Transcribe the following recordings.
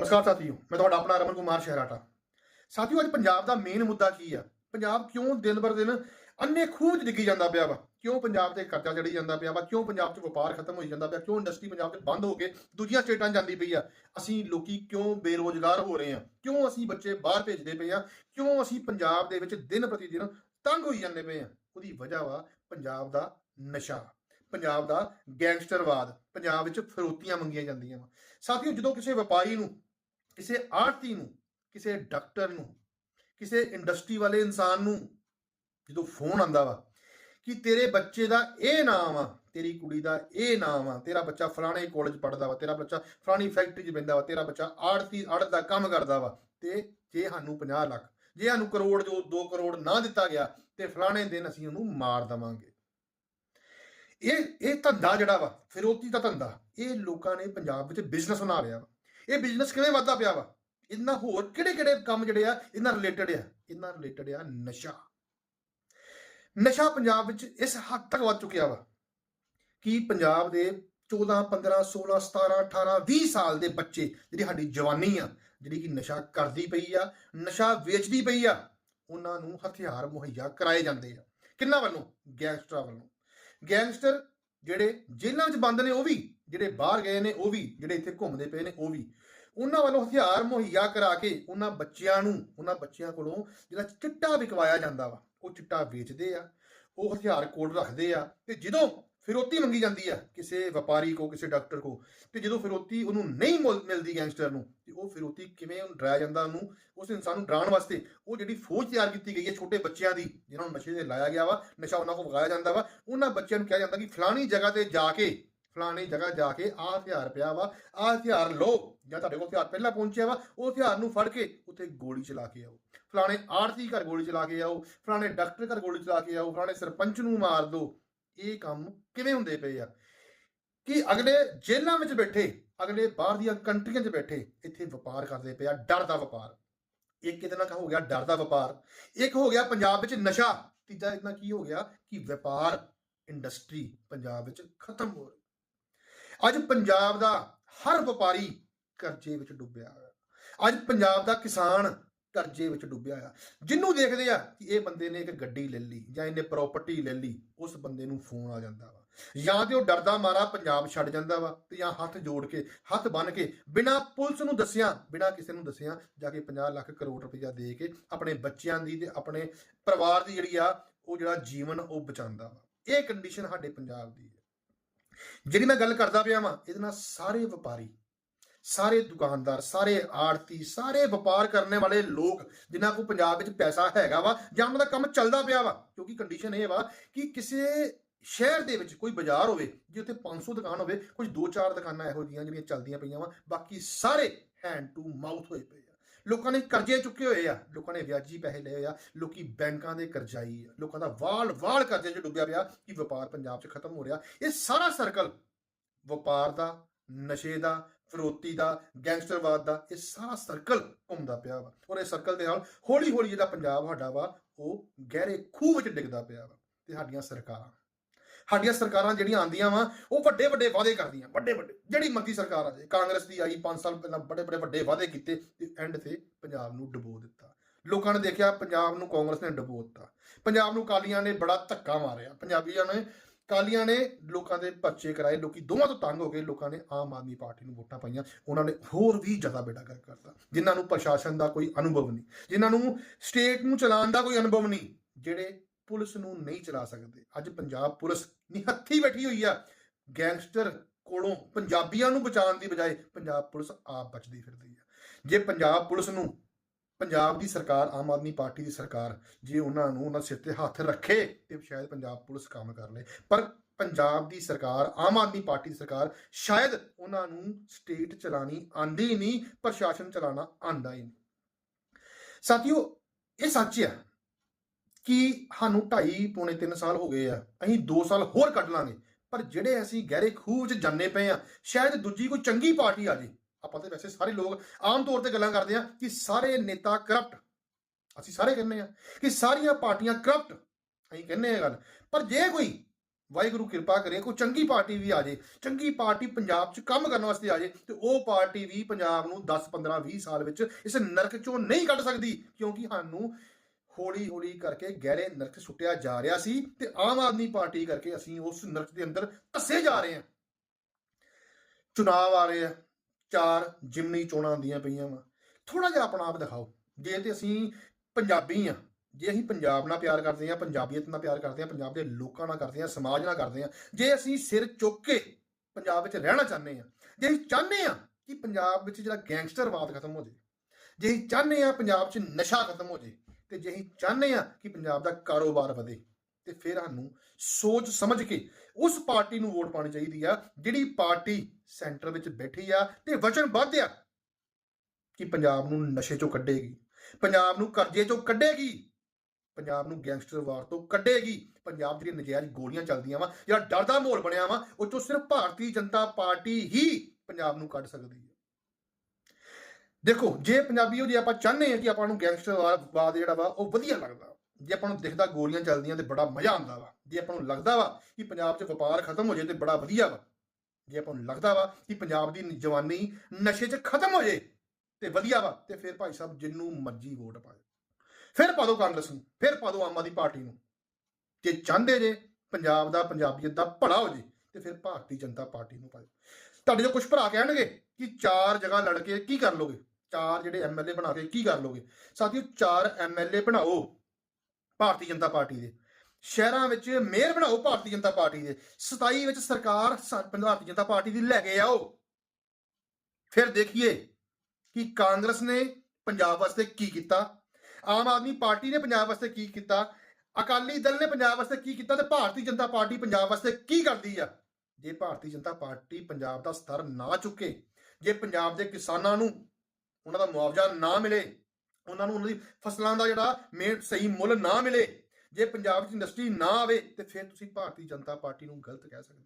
ਨਮਸਕਾਰ ਸਾਥੀਓ ਮੈਂ ਤੁਹਾਡਾ ਆਪਣਾ ਰਮਨ ਕੁਮਾਰ ਸ਼ਹਿਰਾਟਾ ਸਾਥੀਓ, ਅੱਜ ਪੰਜਾਬ ਦਾ ਮੇਨ ਮੁੱਦਾ ਕੀ ਆ? ਪੰਜਾਬ ਕਿਉਂ ਦਿਨ ਬਰ ਦਿਨ ਅੰਨੇ ਖੂਹ 'ਚ ਡਿੱਗੀ ਜਾਂਦਾ ਪਿਆ ਵਾ? ਕਿਉਂ ਪੰਜਾਬ ਤੇ ਕਰਜ਼ਾ ਚੜੀ ਜਾਂਦਾ ਪਿਆ ਵਾ? ਕਿਉਂ ਪੰਜਾਬ 'ਚ ਵਪਾਰ ਖਤਮ ਹੋਈ ਜਾਂਦਾ ਪਿਆ? ਕਿਉਂ ਇੰਡਸਟਰੀ ਪੰਜਾਬ 'ਚ ਬੰਦ ਹੋ ਕੇ ਦੂਜੀਆਂ ਸਟੇਟਾਂ 'ਚ ਜਾਂਦੀ ਪਈ ਆ? ਅਸੀਂ ਲੋਕੀ ਕਿਉਂ ਬੇਰੋਜ਼ਗਾਰ ਹੋ ਰਹੇ ਆ? ਕਿਉਂ ਅਸੀਂ ਬੱਚੇ ਬਾਹਰ ਭੇਜਦੇ ਪਏ ਆ? ਕਿਉਂ ਅਸੀਂ ਪੰਜਾਬ ਦੇ ਵਿੱਚ ਦਿਨ ਪ੍ਰਤੀ ਦਿਨ ਤੰਗ ਹੋਈ ਜਾਂਦੇ ਪਏ ਆ? ਉਹਦੀ ਵਜ੍ਹਾ ਵਾ ਪੰਜਾਬ ਦਾ ਨਸ਼ਾ, ਪੰਜਾਬ ਦਾ ਗੈਂਗਸਟਰਵਾਦ, ਪੰਜਾਬ ਵਿੱਚ ਫਰੋਤੀਆਂ ਮੰਗੀਆਂ ਜਾਂਦੀਆਂ ਵਾ। ਸਾਥੀਓ, ਜਦੋਂ ਕਿਸੇ ਵਪਾਰੀ ਨੂੰ ਕਿਸੇ ਆੜਤੀ ਨੂੰ, ਕਿਸੇ ਡਾਕਟਰ ਨੂੰ, ਕਿਸੇ ਇੰਡਸਟਰੀ ਵਾਲੇ ਇਨਸਾਨ ਨੂੰ ਜਦੋਂ ਫੋਨ ਆਂਦਾ ਵਾ ਕਿ ਤੇਰੇ ਬੱਚੇ ਦਾ ਇਹ ਨਾਮ ਆ, ਤੇਰੀ ਕੁੜੀ ਦਾ ਇਹ ਨਾਮ ਆ, ਤੇਰਾ ਬੱਚਾ ਫਲਾਣੇ ਕਾਲਜ ਪੜਦਾ ਵਾ, ਤੇਰਾ ਬੱਚਾ ਫਲਾਣੀ ਫੈਕਟਰੀ 'ਚ ਬੈਂਦਾ ਵਾ, ਤੇਰਾ ਬੱਚਾ ਆੜਤੀ ਆੜਤ ਦਾ ਕੰਮ ਕਰਦਾ ਵਾ, ਤੇ ਜੇ ਸਾਨੂੰ 50 ਲੱਖ, ਜੇ ਸਾਨੂੰ ਕਰੋੜ ਜੋ 2 ਕਰੋੜ ਨਾ ਦਿੱਤਾ ਗਿਆ, ਤੇ ਫਲਾਣੇ ਦਿਨ ਅਸੀਂ ਉਹਨੂੰ ਮਾਰ ਦਵਾਂਗੇ। ਇਹ ਇਹ ਧੰਦਾ ਜਿਹੜਾ ਵਾ, ਫਿਰੋਤੀ ਦਾ ਧੰਦਾ, ਇਹ ਲੋਕਾਂ ਨੇ ਪੰਜਾਬ ਵਿੱਚ ਬਿਜ਼ਨਸ ਬਣਾ ਲਿਆ ਵਾ। ਇਹ ਬਿਜ਼ਨਸ ਕਿਵੇਂ ਵੱਧਦਾ ਪਿਆ ਵਾ? ਇਹਨਾਂ ਹੋਰ ਕਿਹੜੇ ਕਿਹੜੇ ਕੰਮ ਜਿਹੜੇ ਆ ਇਹਨਾਂ ਰਿਲੇਟਡ ਆ? ਇਹਨਾਂ ਰਿਲੇਟਡ ਆ ਨਸ਼ਾ। ਨਸ਼ਾ ਪੰਜਾਬ ਵਿੱਚ ਇਸ ਹੱਦ ਤੱਕ ਵੱਧ ਚੁੱਕਿਆ ਵਾ ਕਿ ਪੰਜਾਬ ਦੇ 14 15 16 17 18 20 ਸਾਲ ਦੇ ਬੱਚੇ ਜਿਹੜੀ ਸਾਡੀ ਜਵਾਨੀ ਆ, ਜਿਹੜੀ ਕਿ ਨਸ਼ਾ ਕਰਦੀ ਪਈ ਆ, ਨਸ਼ਾ ਵੇਚਦੀ ਪਈ ਆ, ਉਹਨਾਂ ਨੂੰ ਹਥਿਆਰ, ਮੁਹੱਈਆ ਕਰਾਏ ਜਾਂਦੇ ਆ। ਕਿੰਨਾ ਵੱਲੋਂ? ਗੈਂਗਸਟਰਾਂ ਵੱਲੋਂ। ਗੈਂਗਸਟਰ ਜਿਹੜੇ ਜੇਲ੍ਹਾਂ ਵਿੱਚ ਬੰਦ ਨੇ ਉਹ ਵੀ ਜਿਹੜੇ ਬਾਹਰ ਗਏ ਨੇ ਉਹ ਵੀ, ਜਿਹੜੇ ਇੱਥੇ ਘੁੰਮਦੇ ਪਏ ਨੇ ਉਹ ਵੀ। ਉਹਨਾਂ ਵੱਲੋਂ ਹਥਿਆਰ ਮੁਹੱਈਆ ਕਰਾ ਕੇ ਉਹਨਾਂ ਬੱਚਿਆਂ ਨੂੰ, ਉਹਨਾਂ ਬੱਚਿਆਂ ਕੋਲੋਂ ਜਿਹੜਾ ਚਿੱਟਾ ਵਿਕਵਾਇਆ ਜਾਂਦਾ ਵਾ, ਉਹ ਚਿੱਟਾ ਵੇਚਦੇ ਆ, ਉਹ ਹਥਿਆਰ ਕੋਲ ਰੱਖਦੇ ਆ ਤੇ ਜਦੋਂ ਫਿਰੋਤੀ ਮੰਗੀ ਜਾਂਦੀ ਆ ਕਿਸੇ ਵਪਾਰੀ ਕੋ ਕਿਸੇ ਡਾਕਟਰ ਕੋ ਤੇ ਜਦੋਂ ਫਿਰੋਤੀ ਉਹਨੂੰ ਨਹੀਂ ਮਿਲਦੀ ਗੈਂਗਸਟਰ ਨੂੰ, ਤੇ ਉਹ ਫਿਰੋਤੀ ਕਿਵੇਂ ਉਹਨੂੰ ਡਰਾਇਆ ਜਾਂਦਾ ਉਹਨੂੰ, ਉਸ ਇਨਸਾਨ ਨੂੰ ਡਰਾਉਣ ਵਾਸਤੇ ਉਹ ਜਿਹੜੀ ਫੌਜ ਤਿਆਰ ਕੀਤੀ ਗਈ ਹੈ ਛੋਟੇ ਬੱਚਿਆਂ ਦੀ ਜਿਨ੍ਹਾਂ ਨੂੰ ਨਸ਼ੇ ਤੇ ਲਾਇਆ ਗਿਆ ਵਾ, ਨਸ਼ਾ ਉਹਨਾਂ ਕੋਲ ਵਗਾਇਆ ਜਾਂਦਾ ਵਾ, ਉਹਨਾਂ ਬੱਚਿਆਂ ਨੂੰ ਕਿਹਾ ਜਾਂਦਾ ਕਿ ਫਲਾਣੀ ਜਗ੍ਹਾ ਤੇ ਜਾ ਕੇ ਫਲਾਣੀ ਜਗ੍ਹਾ ਜਾ ਕੇ ਆਹ ਹਥਿਆਰ ਪਿਆ ਵਾ, ਆਹ ਹਥਿਆਰ ਲਓ, ਜਾਂ ਤੁਹਾਡੇ ਕੋਲ ਹਥਿਆਰ ਪਹਿਲਾਂ ਪਹੁੰਚਿਆ ਵਾ, ਉਹ ਹਥਿਆਰ ਨੂੰ ਫੜ ਕੇ ਉੱਥੇ ਗੋਲੀ ਚਲਾ ਕੇ ਆਓ। ਫਲਾਣੇ ਆੜਤੀ ਘਰ ਗੋਲੀ ਚਲਾ ਕੇ ਆਓ, ਫਲਾਣੇ ਡਾਕਟਰ ਘਰ ਗੋਲੀ ਚਲਾ ਕੇ ਆਓ, ਫਲਾਣੇ ਸਰਪੰਚ ਨੂੰ ਮਾਰ ਦਿਓ ਇਹ ਕੰਮ ਕਿਵੇਂ ਹੁੰਦੇ ਪਏ ਆ? ਕਿ ਅਗਲੇ ਜੇਲ੍ਹਾਂ ਵਿੱਚ ਬੈਠੇ, ਅਗਲੇ ਬਾਹਰ ਦੀਆਂ ਕੰਟਰੀਆਂ 'ਚ ਬੈਠੇ, ਇੱਥੇ ਵਪਾਰ ਕਰਦੇ ਪਏ ਆ, ਡਰ ਦਾ ਵਪਾਰ। ਇੱਕ ਕਿਤੇ ਨਾ ਹੋ ਗਿਆ ਡਰ ਦਾ ਵਪਾਰ। ਇੱਕ ਹੋ ਗਿਆ ਪੰਜਾਬ ਵਿੱਚ ਨਸ਼ਾ, ਤੀਜਾ ਇਤਨਾ ਕੀ ਹੋ ਗਿਆ ਕਿ ਵਪਾਰ, ਇੰਡਸਟਰੀ ਪੰਜਾਬ ਵਿੱਚ ਖਤਮ ਹੋ ਰਹੀ। ਅੱਜ ਪੰਜਾਬ ਦਾ ਹਰ ਵਪਾਰੀ ਕਰਜ਼ੇ ਵਿੱਚ ਡੁੱਬਿਆ ਹੋਇਆ। ਅੱਜ ਪੰਜਾਬ ਦਾ ਕਿਸਾਨ ਕਰਜ਼ੇ ਵਿੱਚ ਡੁੱਬਿਆ ਹੋਇਆ। ਜਿੰਨੂੰ ਦੇਖਦੇ ਆ ਕਿ ਇਹ ਬੰਦੇ ਨੇ ਇੱਕ ਗੱਡੀ ਲੈ ਲਈ ਜਾਂ ਇਹਨੇ ਪ੍ਰਾਪਰਟੀ ਲੈ ਲਈ, ਉਸ ਬੰਦੇ ਨੂੰ ਫੋਨ ਆ ਜਾਂਦਾ ਵਾ। ਜਾਂ ਤੇ ਉਹ ਡਰਦਾ ਮਾਰਾ ਪੰਜਾਬ ਛੱਡ ਜਾਂਦਾ ਵਾ ਤੇ ਜਾਂ ਹੱਥ ਜੋੜ ਕੇ, ਹੱਥ ਬੰਨ ਕੇ ਬਿਨਾ ਪੁਲਿਸ ਨੂੰ ਦੱਸਿਆ, ਬਿਨਾ ਕਿਸੇ ਨੂੰ ਦੱਸਿਆ ਜਾ ਕੇ 50 ਲੱਖ ਕਰੋੜ ਰੁਪਇਆ ਦੇ ਕੇ ਆਪਣੇ ਬੱਚਿਆਂ ਦੀ ਤੇ ਆਪਣੇ ਪਰਿਵਾਰ ਦੀ ਜਿਹੜੀ ਆ, ਉਹ ਜਿਹੜਾ ਜੀਵਨ ਉਹ ਬਚਾਉਂਦਾ ਵਾ। ਇਹ ਕੰਡੀਸ਼ਨ ਸਾਡੇ ਪੰਜਾਬ ਦੀ ਹੈ ਜਿਹੜੀ ਮੈਂ ਗੱਲ ਕਰਦਾ ਪਿਆ ਵਾਂ, ਇਹਦੇ ਨਾਲ ਸਾਰੇ ਵਪਾਰੀ, ਸਾਰੇ ਦੁਕਾਨਦਾਰ, ਸਾਰੇ ਆੜਤੀ ਸਾਰੇ ਵਪਾਰ ਕਰਨ ਵਾਲੇ ਲੋਕ, ਜਿਨ੍ਹਾਂ ਕੋਲ ਪੰਜਾਬ ਵਿੱਚ ਪੈਸਾ ਹੈਗਾ ਵਾ ਜਾਂ ਉਹਨਾਂ ਦਾ ਕੰਮ ਚੱਲਦਾ ਪਿਆ ਵਾ, ਕਿਉਂਕਿ ਕੰਡੀਸ਼ਨ ਇਹ ਵਾ ਕਿ ਕਿਸੇ ਸ਼ਹਿਰ ਦੇ ਵਿੱਚ ਕੋਈ ਬਾਜ਼ਾਰ ਹੋਵੇ, ਜੇ ਉੱਥੇ 500 ਦੁਕਾਨ ਹੋਵੇ, ਕੁਝ 2-4 ਦੁਕਾਨਾਂ ਇਹੋ ਜਿਹੀਆਂ ਜਿਹੜੀਆਂ ਚੱਲਦੀਆਂ ਪਈਆਂ ਵਾ, ਬਾਕੀ ਸਾਰੇ ਹੈਂਡ ਟੂ ਮਾਊਥ ਹੋਏ ਪਏ ਲੋਕਾਂ ਨੇ ਕਰਜ਼ੇ ਚੁੱਕੇ ਹੋਏ ਆ, ਲੋਕਾਂ ਨੇ ਵਿਆਜੀ ਪੈਸੇ ਲਏ ਹੋਏ ਆ, ਲੋਕੀ ਬੈਂਕਾਂ ਦੇ ਕਰਜ਼ਾਈ ਆ ਲੋਕਾਂ ਦਾ ਵਾਲ ਵਾਲ ਕਰਜ਼ੇ 'ਚ ਡੁੱਬਿਆ ਪਿਆ ਕਿ ਵਪਾਰ ਪੰਜਾਬ 'ਚ ਖਤਮ ਹੋ ਰਿਹਾ। ਇਹ ਸਾਰਾ ਸਰਕਲ ਵਪਾਰ ਦਾ, ਨਸ਼ੇ ਦਾ, ਫਰੋਤੀ ਦਾ ਗੈਂਗਸਟਰਵਾਦ ਦਾ, ਇਹ ਸਾਰਾ ਸਰਕਲ ਘੁੰਮਦਾ ਪਿਆ ਵਾ। ਔਰ ਇਹ ਸਰਕਲ ਦੇ ਨਾਲ ਹੌਲੀ ਹੌਲੀ ਜਿਹੜਾ ਪੰਜਾਬ ਸਾਡਾ ਵਾ, ਉਹ ਗਹਿਰੇ ਖੂਹ ਵਿੱਚ ਡਿੱਗਦਾ ਪਿਆ ਵਾ। ਤੇ ਸਾਡੀਆਂ ਸਰਕਾਰਾਂ ਸਾਡੀਆਂ ਸਰਕਾਰਾਂ ਜਿਹੜੀਆਂ ਆਂਦੀਆਂ ਵਾ, ਉਹ ਵੱਡੇ ਵੱਡੇ ਵਾਅਦੇ ਕਰਦੀਆਂ, ਵੱਡੇ ਵੱਡੇ, ਜਿਹੜੀ ਮਰਜ਼ੀ ਸਰਕਾਰ ਆ ਜੇ। ਕਾਂਗਰਸ ਦੀ ਆਈ 5 ਸਾਲ ਪਹਿਲਾਂ ਬੜੇ ਬੜੇ ਵੱਡੇ ਵਾਅਦੇ ਕੀਤੇ ਤੇ ਐਂਡ ਤੇ ਪੰਜਾਬ ਨੂੰ ਡੁਬੋ ਦਿੱਤਾ। ਲੋਕਾਂ ਨੇ ਦੇਖਿਆ ਪੰਜਾਬ ਨੂੰ ਕਾਂਗਰਸ ਨੇ ਡੁਬੋ ਦਿੱਤਾ। ਪੰਜਾਬ ਨੂੰ ਕਾਲੀਆਂ ਨੇ ਬੜਾ ਧੱਕਾ ਮਾਰਿਆ। ਪੰਜਾਬੀਆਂ ਨੇ ਕਾਲੀਆਂ ਨੇ ਲੋਕਾਂ ਦੇ ਪਰਚੇ ਕਰਾਏ, ਲੋਕੀ ਦੋਵਾਂ ਤੋਂ ਤੰਗ ਹੋ ਗਏ ਲੋਕਾਂ ਨੇ ਆਮ ਆਦਮੀ ਪਾਰਟੀ ਨੂੰ ਵੋਟਾਂ ਪਾਈਆਂ। ਉਹਨਾਂ ਨੇ ਹੋਰ ਵੀ ਜ਼ਿਆਦਾ ਬੇੜਾ ਕਰ ਕਰਤਾ। ਜਿਨ੍ਹਾਂ ਨੂੰ ਪ੍ਰਸ਼ਾਸਨ ਦਾ ਕੋਈ ਅਨੁਭਵ ਨਹੀਂ। ਜਿਨ੍ਹਾਂ ਨੂੰ ਸਟੇਟ ਨੂੰ ਚਲਾਉਣ ਦਾ ਕੋਈ ਅਨੁਭਵ ਨਹੀਂ। ਜਿਹੜੇ ਪੁਲਿਸ ਨੂੰ ਨਹੀਂ ਚਲਾ ਸਕਦੇ। ਅੱਜ ਪੰਜਾਬ ਪੁਲਿਸ ਨਿਹੱਥੀ ਬੈਠੀ ਹੋਈ ਆ। ਗੈਂਗਸਟਰ ਕੋਲੋਂ ਪੰਜਾਬੀਆਂ ਨੂੰ ਬਚਾਉਣ ਦੀ ਬਜਾਏ ਪੰਜਾਬ ਪੁਲਿਸ ਆਪ ਬਚਦੀ ਫਿਰਦੀ ਆ। ਜੇ ਪੰਜਾਬ ਪੁਲਿਸ ਨੂੰ ਪੰਜਾਬ ਦੀ ਸਰਕਾਰ, ਆਮ ਆਦਮੀ ਪਾਰਟੀ ਦੀ ਸਰਕਾਰ, ਜੇ ਉਹਨਾਂ ਨੂੰ ਉਹਨਾਂ ਸਿਰ ਤੇ ਹੱਥ ਰੱਖੇ, ਤੇ ਸ਼ਾਇਦ ਪੰਜਾਬ ਪੁਲਿਸ ਕੰਮ ਕਰ ਲੇ। ਪਰ ਪੰਜਾਬ ਦੀ ਸਰਕਾਰ, ਆਮ ਆਦਮੀ ਪਾਰਟੀ ਦੀ ਸਰਕਾਰ ਸ਼ਾਇਦ ਉਹਨਾਂ ਨੂੰ ਸਟੇਟ ਚਲਾਣੀ ਆਂਦੀ ਨਹੀਂ ਪ੍ਰਸ਼ਾਸਨ ਚਲਾਣਾ ਆਂਦਾ ਹੀ ਨਹੀਂ ਸਾਥੀਓ, ਇਹ ਸੱਚ ਹੈ ਕਿ ਸਾਨੂੰ 2.5 ਪੌਣੇ 3 ਸਾਲ ਹੋ ਗਏ ਆ, ਅਸੀਂ 2 ਸਾਲ ਹੋਰ ਕੱਢ ਲਾਂਗੇ। ਪਰ ਜਿਹੜੇ ਅਸੀਂ ਗਹਿਰੇ ਖੂਹ 'ਚ ਜਾਂਦੇ ਪਏ ਆ, ਸ਼ਾਇਦ ਦੂਜੀ ਕੋਈ ਚੰਗੀ ਪਾਰਟੀ ਆ ਜੇ। ਆਪਾਂ ਤਾਂ ਵੈਸੇ ਸਾਰੇ ਲੋਕ ਆਮ ਤੌਰ ਤੇ ਗੱਲਾਂ ਕਰਦੇ ਆ ਕਿ ਸਾਰੇ ਨੇਤਾ ਕਰਪਟ। ਅਸੀਂ ਸਾਰੇ ਕਹਿੰਦੇ ਆ ਕਿ ਸਾਰੀਆਂ ਪਾਰਟੀਆਂ ਕਰਪਟ। ਅਸੀਂ ਕਹਿੰਦੇ ਆ ਗੱਲ। ਪਰ ਜੇ ਕੋਈ ਵਾਹਿਗੁਰੂ ਕਿਰਪਾ ਕਰੇ, ਕੋਈ ਚੰਗੀ ਪਾਰਟੀ ਵੀ ਆ ਜੇ, ਚੰਗੀ ਪਾਰਟੀ ਪੰਜਾਬ 'ਚ ਕੰਮ ਕਰਨ ਵਾਸਤੇ ਆ ਜੇ, ਤੇ ਉਹ ਪਾਰਟੀ ਵੀ ਪੰਜਾਬ ਨੂੰ 10 15 20 ਸਾਲ ਵਿੱਚ ਇਸ ਨਰਕ ਚੋਂ ਨਹੀਂ ਕੱਢ ਸਕਦੀ। ਕਿਉਂਕਿ ਸਾਨੂੰ ਹੌਲੀ ਹੌਲੀ ਕਰਕੇ ਗਹਿਰੇ ਨਰਕ ਸੁੱਟਿਆ ਜਾ ਰਿਹਾ ਸੀ ਤੇ ਆਮ ਆਦਮੀ ਪਾਰਟੀ ਕਰਕੇ ਅਸੀਂ ਉਸ ਨਰਕ ਦੇ ਅੰਦਰ ਧੱਸੇ ਜਾ ਰਹੇ ਹਾਂ। ਚੁਣਾਵ ਆ ਰਹੇ ਆ। ਚਾਰ ਜਿਮਨੀ ਚੋਣਾਂ ਆਉਂਦੀਆਂ ਪਈਆਂ ਵਾ। ਥੋੜਾ ਜਿਹਾ ਆਪਣਾ ਆਪ ਦਿਖਾਓ। ਜੇ ਤੇ ਅਸੀਂ ਪੰਜਾਬੀ ਆ ਜੇ ਅਸੀਂ ਪੰਜਾਬ ਨਾਲ ਪਿਆਰ ਕਰਦੇ ਹਾਂ, ਪੰਜਾਬੀਅਤ ਨਾਲ ਪਿਆਰ ਕਰਦੇ ਹਾਂ, ਪੰਜਾਬ ਦੇ ਲੋਕਾਂ ਨਾਲ ਕਰਦੇ ਹਾਂ, ਸਮਾਜ ਨਾਲ ਕਰਦੇ ਹਾਂ, ਜੇ ਅਸੀਂ ਸਿਰ ਚੁੱਕ ਕੇ ਪੰਜਾਬ ਵਿੱਚ ਰਹਿਣਾ ਚਾਹੁੰਦੇ ਹਾਂ, ਜੇ ਅਸੀਂ ਚਾਹੁੰਦੇ ਹਾਂ ਕਿ ਪੰਜਾਬ ਵਿੱਚ ਜਿਹੜਾ ਗੈਂਗਸਟਰਵਾਦ ਖਤਮ ਹੋ ਜੇ ਜੇ ਅਸੀਂ ਚਾਹੁੰਦੇ ਹਾਂ ਪੰਜਾਬ 'ਚ ਨਸ਼ਾ ਖਤਮ ਹੋ ਜੇ ਤੇ ਜੇ ਅਸੀਂ ਚਾਹੁੰਦੇ ਹਾਂ ਕਿ ਪੰਜਾਬ ਦਾ ਕਾਰੋਬਾਰ ਵਧੇ, ਤੇ ਫਿਰ ਸਾਨੂੰ ਸੋਚ ਸਮਝ ਕੇ ਉਸ ਪਾਰਟੀ ਨੂੰ ਵੋਟ ਪਾਉਣੀ ਚਾਹੀਦੀ ਆ, ਜਿਹੜੀ ਪਾਰਟੀ ਸੈਂਟਰ ਵਿੱਚ ਬੈਠੀ ਆ ਤੇ ਵਚਨਬੱਧ ਆ ਕਿ ਪੰਜਾਬ ਨੂੰ ਨਸ਼ੇ ਚੋਂ ਕੱਢੇਗੀ, ਪੰਜਾਬ ਨੂੰ ਕਰਜ਼ੇ ਚੋਂ ਕੱਢੇਗੀ, ਪੰਜਾਬ ਨੂੰ ਗੈਂਗਸਟਰ ਵਾਰ ਤੋਂ ਕੱਢੇਗੀ, ਪੰਜਾਬ ਦੀਆਂ ਨਜਾਇਜ਼ ਗੋਲੀਆਂ ਚੱਲਦੀਆਂ ਵਾ, ਜਿਹੜਾ ਡਰ ਦਾ ਮਾਹੌਲ ਬਣਿਆ ਵਾ, ਉਹ ਚੋਂ ਸਿਰਫ ਭਾਰਤੀ ਜਨਤਾ ਪਾਰਟੀ ਹੀ ਪੰਜਾਬ ਨੂੰ ਕੱਢ ਸਕਦੀ ਹੈ ਦੇਖੋ, ਜੇ ਪੰਜਾਬੀਓ ਜੇ ਆਪਾਂ ਚਾਹੁੰਦੇ ਹਾਂ ਕਿ ਆਪਾਂ ਨੂੰ ਗੈਂਗਸਟਰਵਾਦ ਜਿਹੜਾ ਵਾ, ਉਹ ਵਧੀਆ ਲੱਗਦਾ। ਜੇ ਆਪਾਂ ਨੂੰ ਦਿਖਦਾ ਗੋਲੀਆਂ ਚੱਲਦੀਆਂ ਤੇ ਬੜਾ ਮਜ਼ਾ ਆਉਂਦਾ ਵਾ। ਜੇ ਆਪਾਂ ਨੂੰ ਲੱਗਦਾ ਵਾ ਕਿ ਪੰਜਾਬ 'ਚ ਵਪਾਰ ਖਤਮ ਹੋ ਜੇ ਤੇ ਬੜਾ ਵਧੀਆ ਵਾ। ਜੇ ਆਪਾਂ ਨੂੰ ਲੱਗਦਾ ਵਾ ਕਿ ਪੰਜਾਬ ਦੀ ਜਵਾਨੀ ਨਸ਼ੇ 'ਚ ਖਤਮ ਹੋ ਜੇ ਤੇ ਵਧੀਆ ਵਾ, ਤੇ ਫਿਰ ਭਾਈ ਸਾਹਿਬ ਜਿੰਨੂੰ ਮਰਜ਼ੀ ਵੋਟ ਪਾਓ ਫਿਰ ਪਾ ਦਿਓ ਕਾਂਗਰਸ ਨੂੰ, ਫਿਰ ਪਾ ਦਿਓ ਆਮ ਆਦਮੀ ਪਾਰਟੀ ਨੂੰ। ਜੇ ਚਾਹੁੰਦੇ ਜੇ ਪੰਜਾਬ ਦਾ, ਪੰਜਾਬੀਅਤ ਦਾ ਭਲਾ ਹੋ ਜੇ ਤੇ ਫਿਰ ਭਾਰਤੀ ਜਨਤਾ ਪਾਰਟੀ ਨੂੰ ਪਾਓ ਤੁਹਾਡੇ ਜੋ ਕੁਝ ਭਰਾ ਕਹਿਣਗੇ ਕਿ ਚਾਰ ਜਗ੍ਹਾ ਲੜ ਕੇ ਕੀ ਕਰ ਲੋਗੇ? ਚਾਰ ਜਿਹੜੇ ਐਮਐਲਏ ਬਣਾ ਕੇ ਕੀ ਕਰ ਲੋਗੇ ਸਾਥੀਓ, ਚਾਰ ਐਮਐਲਏ ਬਣਾਓ ਭਾਰਤੀ ਜਨਤਾ ਪਾਰਟੀ ਦੇ। ਸ਼ਹਿਰਾਂ ਵਿੱਚ ਮੇਅਰ ਬਣਾਓ ਭਾਰਤੀ ਜਨਤਾ ਪਾਰਟੀ ਦੇ। 27 ਵਿੱਚ ਸਰਕਾਰ ਭਾਰਤੀ ਜਨਤਾ ਪਾਰਟੀ ਦੀ ਲੈ ਕੇ ਆਓ। ਫਿਰ ਦੇਖੀਏ ਕਿ ਕਾਂਗਰਸ ਨੇ ਪੰਜਾਬ ਵਾਸਤੇ ਕੀ ਕੀਤਾ। ਆਮ ਆਦਮੀ ਪਾਰਟੀ ਨੇ ਪੰਜਾਬ ਵਾਸਤੇ ਕੀ ਕੀਤਾ। ਅਕਾਲੀ ਦਲ ਨੇ ਪੰਜਾਬ ਵਾਸਤੇ ਕੀ ਕੀਤਾ ਤੇ ਭਾਰਤੀ ਜਨਤਾ ਪਾਰਟੀ ਪੰਜਾਬ ਵਾਸਤੇ ਕੀ ਕਰਦੀ ਆ? ਜੇ ਭਾਰਤੀ ਜਨਤਾ ਪਾਰਟੀ ਪੰਜਾਬ ਦਾ ਸਤਰ ਨਾ ਚੁੱਕੇ, ਜੇ ਪੰਜਾਬ ਦੇ ਕਿਸਾਨਾਂ ਨੂੰ ਉਹਨਾਂ ਦਾ ਮੁਆਵਜ਼ਾ ਨਾ ਮਿਲੇ, ਉਹਨਾਂ ਨੂੰ ਉਹਨਾਂ ਦੀ ਫਸਲਾਂ ਦਾ ਜਿਹੜਾ ਮੇਨ ਸਹੀ ਮੁੱਲ ਨਾ ਮਿਲੇ, ਜੇ ਪੰਜਾਬ 'ਚ ਇੰਡਸਟਰੀ ਨਾ ਆਵੇ ਤੇ ਫਿਰ ਤੁਸੀਂ ਭਾਰਤੀ ਜਨਤਾ ਪਾਰਟੀ ਨੂੰ ਗਲਤ ਕਹਿ ਸਕਦੇ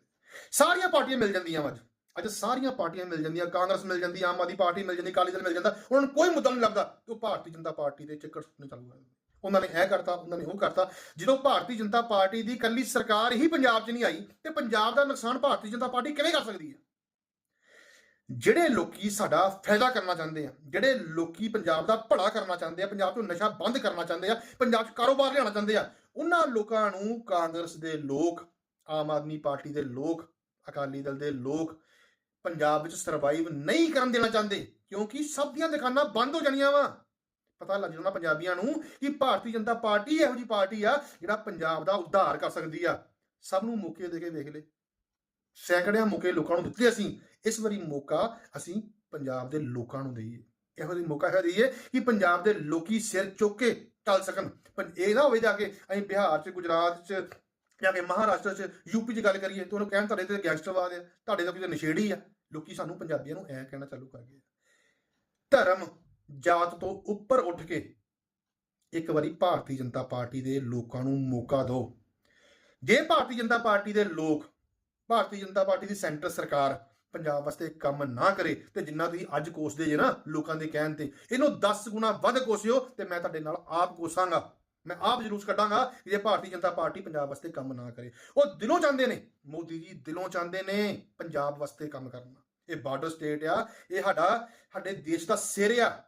ਸਾਰੀਆਂ ਪਾਰਟੀਆਂ ਮਿਲ ਜਾਂਦੀਆਂ ਅੱਜ ਅੱਜ ਸਾਰੀਆਂ ਪਾਰਟੀਆਂ ਮਿਲ ਜਾਂਦੀਆਂ, ਕਾਂਗਰਸ ਮਿਲ ਜਾਂਦੀ, ਆਮ ਆਦਮੀ ਪਾਰਟੀ ਮਿਲ ਜਾਂਦੀ, ਅਕਾਲੀ ਦਲ ਮਿਲ ਜਾਂਦਾ, ਉਹਨਾਂ ਨੂੰ ਕੋਈ ਮੁੱਦਾ ਨਹੀਂ ਲੱਗਦਾ ਕਿ ਉਹ ਭਾਰਤੀ ਜਨਤਾ ਪਾਰਟੀ ਦੇ ਚੱਕਰ ਸੁੱਟਣੇ ਚਾਲੂ ਕਰ ਉਹਨਾਂ ਨੇ ਇਹ ਕਰਤਾ, ਉਹਨਾਂ ਨੇ ਉਹ ਕਰਤਾ। ਜਦੋਂ ਭਾਰਤੀ ਜਨਤਾ ਪਾਰਟੀ ਦੀ ਇਕੱਲੀ ਸਰਕਾਰ ਹੀ ਪੰਜਾਬ 'ਚ ਨਹੀਂ ਆਈ ਤੇ ਪੰਜਾਬ ਦਾ ਨੁਕਸਾਨ ਭਾਰਤੀ ਜਨਤਾ ਪਾਰਟੀ ਕਿਵੇਂ ਕਰ ਸਕਦੀ ਹੈ? ਜਿਹੜੇ ਲੋਕੀ ਸਾਡਾ ਫਾਇਦਾ ਕਰਨਾ ਚਾਹੁੰਦੇ ਆ, ਜਿਹੜੇ ਲੋਕੀ ਪੰਜਾਬ ਦਾ ਭਲਾ ਕਰਨਾ ਚਾਹੁੰਦੇ ਆ, ਪੰਜਾਬ 'ਚੋਂ ਨਸ਼ਾ ਬੰਦ ਕਰਨਾ ਚਾਹੁੰਦੇ ਆ, ਪੰਜਾਬ 'ਚ ਕਾਰੋਬਾਰ ਲਿਆਉਣਾ ਚਾਹੁੰਦੇ ਆ, ਉਹਨਾਂ ਲੋਕਾਂ ਨੂੰ ਕਾਂਗਰਸ ਦੇ ਲੋਕ, ਆਮ ਆਦਮੀ ਪਾਰਟੀ ਦੇ ਲੋਕ, ਅਕਾਲੀ ਦਲ ਦੇ ਲੋਕ ਪੰਜਾਬ ਵਿੱਚ ਸਰਵਾਈਵ ਨਹੀਂ ਕਰਨ ਦੇਣਾ ਚਾਹੁੰਦੇ, ਕਿਉਂਕਿ ਸਭ ਦੀਆਂ ਦੁਕਾਨਾਂ ਬੰਦ ਹੋ ਜਾਣੀਆਂ ਵਾ। ਪਤਾ ਲੱਗ ਜਾਣਾ ਪੰਜਾਬੀਆਂ ਨੂੰ ਕਿ ਭਾਰਤੀ ਜਨਤਾ ਪਾਰਟੀ ਇਹੋ ਜੀ ਪਾਰਟੀ ਆ ਜਿਹੜਾ ਪੰਜਾਬ ਦਾ ਉਧਾਰ ਕਰ ਸਕਦੀ ਆ। ਸਭ ਨੂੰ ਮੌਕੇ ਦੇ ਕੇ ਵੇਖ ਲੈ ਸੈਂਕੜਿਆਂ ਮੌਕੇ ਲੋਕਾਂ ਨੂੰ ਦਿੱਤੇ ਅਸੀਂ। ਇਸ ਵਾਰੀ ਮੌਕਾ ਅਸੀਂ ਪੰਜਾਬ ਦੇ ਲੋਕਾਂ ਨੂੰ ਦਈਏ। ਇਹੋ ਜਿਹੀ ਮੌਕਾ ਹੈ ਦਈਏ ਕਿ ਪੰਜਾਬ ਦੇ ਲੋਕੀ ਸਿਰ ਚੁੱਕ ਕੇ ਚੱਲ ਸਕਣ। ਪਰ ਇਹ ਨਾ ਹੋਵੇ ਜਾ ਕੇ ਅਸੀਂ ਬਿਹਾਰ 'ਚ, ਗੁਜਰਾਤ 'ਚ, ਜਾਂ ਕਿ ਮਹਾਰਾਸ਼ਟਰ 'ਚ ਯੂਪੀ 'ਚ ਗੱਲ ਕਰੀਏ ਤਾਂ ਉਹਨੂੰ ਕਹਿਣ ਤੁਹਾਡੇ ਤੇ ਗੈਂਗਸਟਰਵਾਦ ਆ, ਤੁਹਾਡੇ ਦਾ ਕੋਈ ਨਸ਼ੇੜੀ ਆ। ਲੋਕੀ ਸਾਨੂੰ ਪੰਜਾਬੀਆਂ ਨੂੰ ਐ ਕਹਿਣਾ ਚਾਲੂ ਕਰ ਗਏ ਧਰਮ ਜਾਤ ਤੋਂ ਉੱਪਰ ਉੱਠ ਕੇ ਇੱਕ ਵਾਰੀ ਭਾਰਤੀ ਜਨਤਾ ਪਾਰਟੀ ਦੇ ਲੋਕਾਂ ਨੂੰ ਮੌਕਾ ਦਿਓ। ਜੇ ਭਾਰਤੀ ਜਨਤਾ ਪਾਰਟੀ ਦੇ ਲੋਕ ਭਾਰਤੀ ਜਨਤਾ ਪਾਰਟੀ ਦੀ ਸੈਂਟਰ ਸਰਕਾਰ ਪੰਜਾਬ ਵਾਸਤੇ ਕੰਮ ਨਾ ਕਰੇ ਤੇ ਜਿੰਨਾ ਤੁਸੀਂ ਅੱਜ ਕੋਸਦੇ ਜੇ ਨਾ ਲੋਕਾਂ ਦੇ ਕਹਿਣ ਤੇ, ਇਹਨੂੰ 10 ਗੁਣਾ ਵੱਧ ਕੋਸਿਓ ਤੇ ਮੈਂ ਤੁਹਾਡੇ ਨਾਲ ਆਪ ਕੋਸਾਂਗਾ। ਮੈਂ ਆਪ ਜਲੂਸ ਕੱਢਾਂਗਾ ਜੇ ਭਾਰਤੀ ਜਨਤਾ ਪਾਰਟੀ ਪੰਜਾਬ ਵਾਸਤੇ ਕੰਮ ਨਾ ਕਰੇ। ਉਹ ਦਿਲੋਂ ਚਾਹੁੰਦੇ ਨੇ, ਮੋਦੀ ਜੀ ਦਿਲੋਂ ਚਾਹੁੰਦੇ ਨੇ ਪੰਜਾਬ ਵਾਸਤੇ ਕੰਮ ਕਰਨਾ। ਇਹ ਬਾਰਡਰ ਸਟੇਟ ਆ, ਇਹ ਸਾਡਾ, ਸਾਡੇ ਦੇਸ਼ ਦਾ ਸਿਰ ਆ,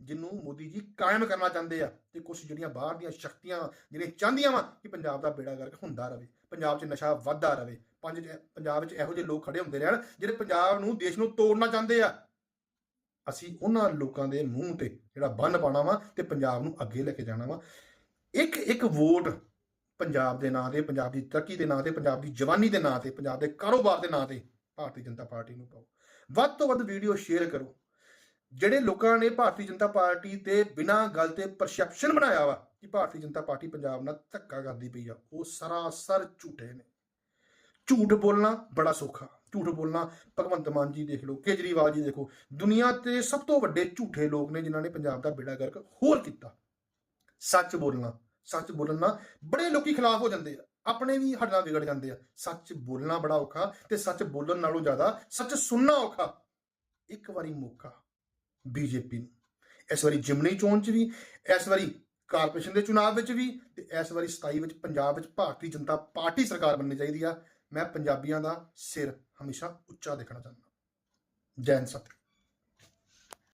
ਜਿਹਨੂੰ ਮੋਦੀ ਜੀ ਕਾਇਮ ਕਰਨਾ ਚਾਹੁੰਦੇ ਆ। ਤੇ ਕੁਝ ਜਿਹੜੀਆਂ ਬਾਹਰ ਦੀਆਂ ਸ਼ਕਤੀਆਂ, ਜਿਹੜੀਆਂ ਚਾਹੁੰਦੀਆਂ ਵਾ ਕਿ ਪੰਜਾਬ ਦਾ ਬੇੜਾ ਗਰਕ ਹੁੰਦਾ ਰਹੇ। ਪੰਜਾਬ 'ਚ ਨਸ਼ਾ ਵੱਧਦਾ ਰਹੇ। ਪੰਜ ਪੰਜਾਬ 'ਚ ਇਹੋ ਜਿਹੇ ਲੋਕ ਖੜੇ ਹੁੰਦੇ ਰਹਿਣ, ਜਿਹੜੇ ਪੰਜਾਬ ਨੂੰ, ਦੇਸ਼ ਨੂੰ ਤੋੜਨਾ ਚਾਹੁੰਦੇ ਆ। ਅਸੀਂ ਉਹਨਾਂ ਲੋਕਾਂ ਦੇ ਮੂੰਹ ਤੇ ਜਿਹੜਾ ਬੰਨ ਪਾਣਾ ਵਾ ਤੇ ਪੰਜਾਬ ਨੂੰ ਅੱਗੇ ਲੈ ਕੇ ਜਾਣਾ ਵਾ। ਇੱਕ ਇੱਕ ਵੋਟ ਪੰਜਾਬ ਦੇ ਨਾਂ ਤੇ, ਪੰਜਾਬ ਦੀ ਤਰੱਕੀ ਦੇ ਨਾਂ ਤੇ, ਪੰਜਾਬ ਦੀ ਜਵਾਨੀ ਦੇ ਨਾਂ ਤੇ, ਪੰਜਾਬ ਦੇ ਕਾਰੋਬਾਰ ਦੇ ਨਾਂ ਤੇ ਭਾਰਤੀ ਜਨਤਾ ਪਾਰਟੀ ਨੂੰ ਪਾਓ। ਵੱਧ ਤੋਂ ਵੱਧ ਵੀਡੀਓ ਸ਼ੇਅਰ ਕਰੋ। ਜਿਹੜੇ ਲੋਕਾਂ ਨੇ ਭਾਰਤੀ ਜਨਤਾ ਪਾਰਟੀ ਤੇ ਬਿਨਾਂ ਗੱਲ ਤੇ ਪਰਸੈਪਸ਼ਨ ਬਣਾਇਆ ਵਾ ਕਿ ਭਾਰਤੀ ਜਨਤਾ ਪਾਰਟੀ ਪੰਜਾਬ ਨਾਲ ਧੱਕਾ ਕਰਦੀ ਪਈ ਆ। ਉਹ ਸਰਾਸਰ ਝੂਠੇ ਨੇ। ਝੂਠ ਬੋਲਣਾ ਬੜਾ ਸੌਖਾ। ਝੂਠ ਬੋਲਣਾ ਭਗਵੰਤ ਮਾਨ ਜੀ ਦੇਖ ਲਓ, ਕੇਜਰੀਵਾਲ ਜੀ ਦੇਖੋ, ਦੁਨੀਆ ਤੇ ਸਭ ਤੋਂ ਵੱਡੇ ਝੂਠੇ ਲੋਕ ਨੇ ਜਿਨ੍ਹਾਂ ਨੇ ਪੰਜਾਬ ਦਾ ਬੇੜਾ ਗਰਕ ਹੋਰ ਕੀਤਾ। ਸੱਚ ਬੋਲਣਾ, ਸੱਚ ਬੋਲਣ ਨਾਲ ਬੜੇ ਲੋਕੀ ਖਿਲਾਫ ਹੋ ਜਾਂਦੇ ਆ। ਆਪਣੇ ਵੀ ਹੱਡਾਂ ਵਿਗੜ ਜਾਂਦੇ ਆ। ਸੱਚ ਬੋਲਣਾ ਬੜਾ ਔਖਾ ਤੇ ਸੱਚ ਬੋਲਣ ਨਾਲੋਂ ਜ਼ਿਆਦਾ ਸੱਚ ਸੁਣਨਾ ਔਖਾ। ਇੱਕ ਵਾਰੀ ਮੌਕਾ ਬੀਜੇਪੀ ਨੂੰ। ਇਸ ਵਾਰੀ ਜਿਮਨੀ ਚੋਣ ਚ ਵੀ, ਇਸ ਵਾਰੀ ਕਾਰਪੋਰੇਸ਼ਨ ਦੇ ਚੁਣਾਵ ਵਿੱਚ ਵੀ ਤੇ ਇਸ ਵਾਰੀ 27 ਵਿੱਚ ਪੰਜਾਬ ਵਿੱਚ ਭਾਰਤੀ ਜਨਤਾ ਪਾਰਟੀ ਸਰਕਾਰ ਬਣਨੀ ਚਾਹੀਦੀ ਆ। ਮੈਂ ਪੰਜਾਬੀਆਂ ਦਾ ਸਿਰ ਹਮੇਸ਼ਾ ਉੱਚਾ ਦੇਖਣਾ ਚਾਹੁੰਦਾ। ਜੈ ਹਿੰਦ ਸਤਿ